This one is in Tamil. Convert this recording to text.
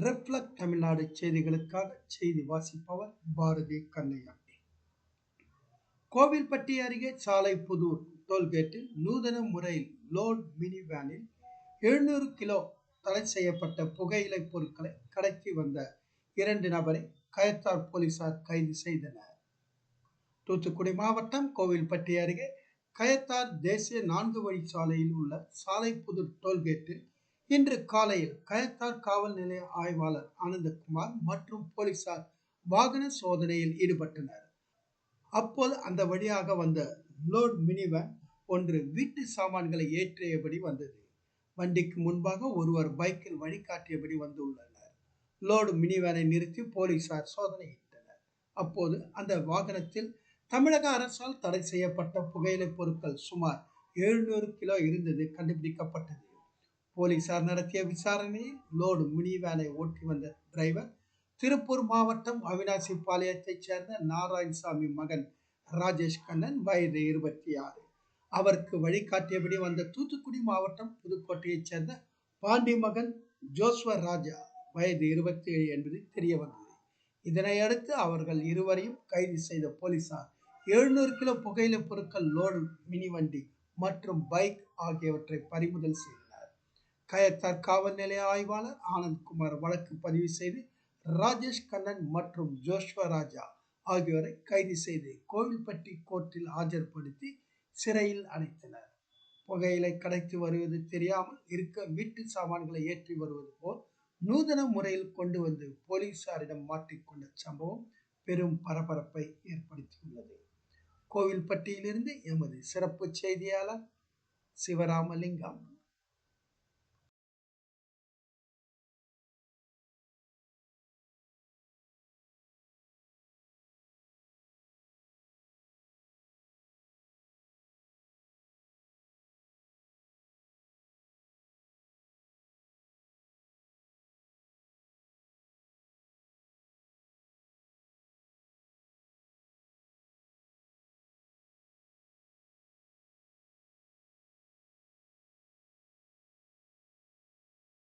ரெஃப்ளக்ட் தமிழ்நாடு செய்திகளுக்காக செய்தி வாசிப்பவர் பாரதி கண்ணையா கோவில்பட்டி அருகே சாலைப்புதூர் டோல்கேட்டில் நூதன முறையில் லோட் மினி வேனில் எழுநூறு கிலோ தடை செய்யப்பட்ட புகையிலை பொருட்களை கடத்தி வந்த இரண்டு நபரை கயத்தார் போலீசார் கைது செய்தனர். தூத்துக்குடி மாவட்டம் கோவில்பட்டி அருகே கயத்தார் தேசிய நான்கு வழி சாலையில் உள்ள சாலைப்புதூர் டோல்கேட்டில் இன்று காலையில் கயத்தார் காவல் நிலைய ஆய்வாளர் ஆனந்தகுமார் மற்றும் போலீசார் வாகன சோதனையில் ஈடுபட்டனர். அப்போது அந்த வழியாக வந்த லோட் மினிவேன் ஒன்று வீட்டு சாமான்களை ஏற்றியபடி வந்தது. வண்டிக்கு முன்பாக ஒருவர் பைக்கில் வழிகாட்டியபடி வந்துள்ளனர். லோடு மினிவேனை நிறுத்தி போலீசார் சோதனையிட்டனர். அப்போது அந்த வாகனத்தில் தமிழக அரசால் தடை செய்யப்பட்ட புகையிலை பொருட்கள் சுமார் எழுநூறு கிலோ இருந்தது கண்டுபிடிக்கப்பட்டது. போலீசார் நடத்திய விசாரணையில் லோடு மினி வேனை ஓட்டி வந்த டிரைவர் திருப்பூர் மாவட்டம் அவினாசி பாளையத்தைச் சேர்ந்த நாராயணசாமி மகன் ராஜேஷ் கண்ணன் வயது இருபத்தி ஆறு. அவருக்கு வழிகாட்டியபடி வந்த தூத்துக்குடி மாவட்டம் புதுக்கோட்டையைச் சேர்ந்த பாண்டி மகன் ஜோஸ்வர் ராஜா வயது இருபத்தி ஏழு என்பது தெரிய வந்தது இதனையடுத்து அவர்கள் இருவரையும் கைது செய்த போலீசார் எழுநூறு கிலோ புகையிலை பொருட்கள் லோடு மினி வண்டி மற்றும் பைக் ஆகியவற்றை பறிமுதல் செய்தனர். கயத்தார் காவல் நிலைய ஆய்வாளர் ஆனந்த்குமார் வழக்கு பதிவு செய்து ராஜேஷ் கண்ணன் மற்றும் ஜோஷ்வா ராஜா ஆகியோரை கைது செய்து கோவில்பட்டி கோர்ட்டில் ஆஜர்படுத்தி சிறையில் அடைத்தனர். புகையிலை கடைத்து வருவது தெரியாமல் இருக்க வீட்டு சாமான்களை ஏற்றி வருவது போல் நூதன முறையில் கொண்டு வந்து போலீசாரிடம் மாட்டிக்கொண்ட சம்பவம் பெரும் பரபரப்பை ஏற்படுத்தியுள்ளது. கோவில்பட்டியிலிருந்து எமது சிறப்பு செய்தியாளர் சிவராமலிங்கம்.